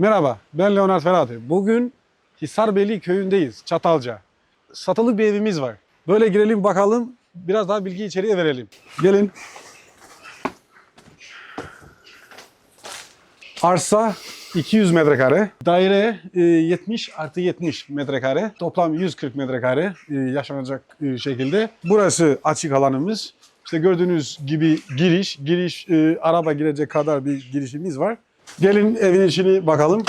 Merhaba, ben Leonard Ferati. Bugün Hisarbeyli köyündeyiz, Çatalca. Satılık bir evimiz var. Böyle girelim bakalım, biraz daha bilgi içeriye verelim. Gelin. Arsa 200 metrekare, daire e, 70 artı 70 metrekare, toplam 140 metrekare e, yaşanacak e, şekilde. Burası açık alanımız. İşte gördüğünüz gibi giriş, giriş e, araba girecek kadar bir girişimiz var. Gelin evin içini bakalım.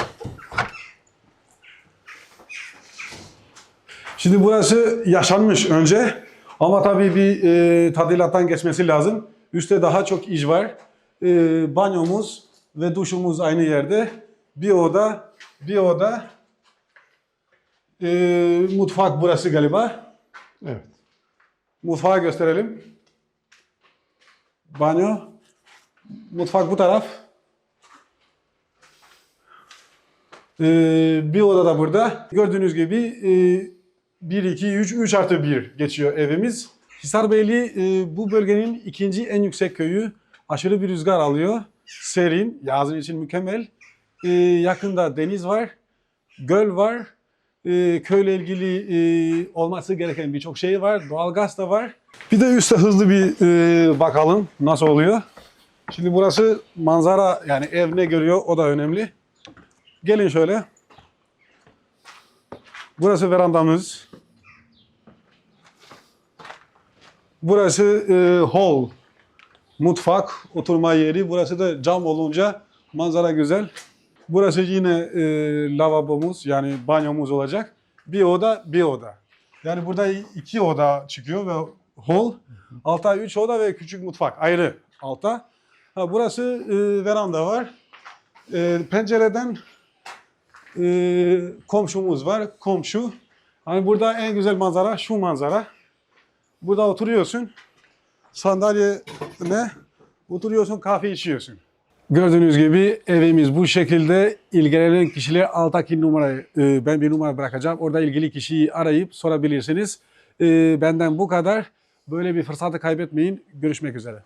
Şimdi burası yaşanmış önce ama tabii bir e, tadilattan geçmesi lazım. Üstte daha çok iş var. E, banyomuz ve duşumuz aynı yerde. Bir oda, bir oda. E, mutfak burası galiba. Evet. Mutfağı gösterelim. Banyo. Mutfak bu taraf. Ee, bir oda da burada. Gördüğünüz gibi e, 1, 2, 3, 3 artı 1 geçiyor evimiz. Hisarbeyli e, bu bölgenin ikinci en yüksek köyü. Aşırı bir rüzgar alıyor. Serin, yazın için mükemmel. E, yakında deniz var, göl var. E, köyle ilgili e, olması gereken birçok şey var. Doğalgaz da var. Bir de üstte hızlı bir bakalım nasıl oluyor. Şimdi burası manzara yani ev ne görüyor o da önemli. Gelin şöyle. Burası verandamız. Burası e, hall, mutfak, oturma yeri. Burası da cam olunca manzara güzel. Burası yine e, lavabomuz yani banyomuz olacak. Bir oda, bir oda. Yani burada iki oda çıkıyor ve hall. Altta üç oda ve küçük mutfak ayrı altta. Ha, burası e, veranda var. E, pencereden e, komşumuz var. Komşu. Hani burada en güzel manzara şu manzara. Burada oturuyorsun. Sandalye ne? Oturuyorsun kahve içiyorsun. Gördüğünüz gibi evimiz bu şekilde. İlgilenen kişiler alttaki numarayı e, ben bir numara bırakacağım. Orada ilgili kişiyi arayıp sorabilirsiniz. E, benden bu kadar. Böyle bir fırsatı kaybetmeyin. Görüşmek üzere.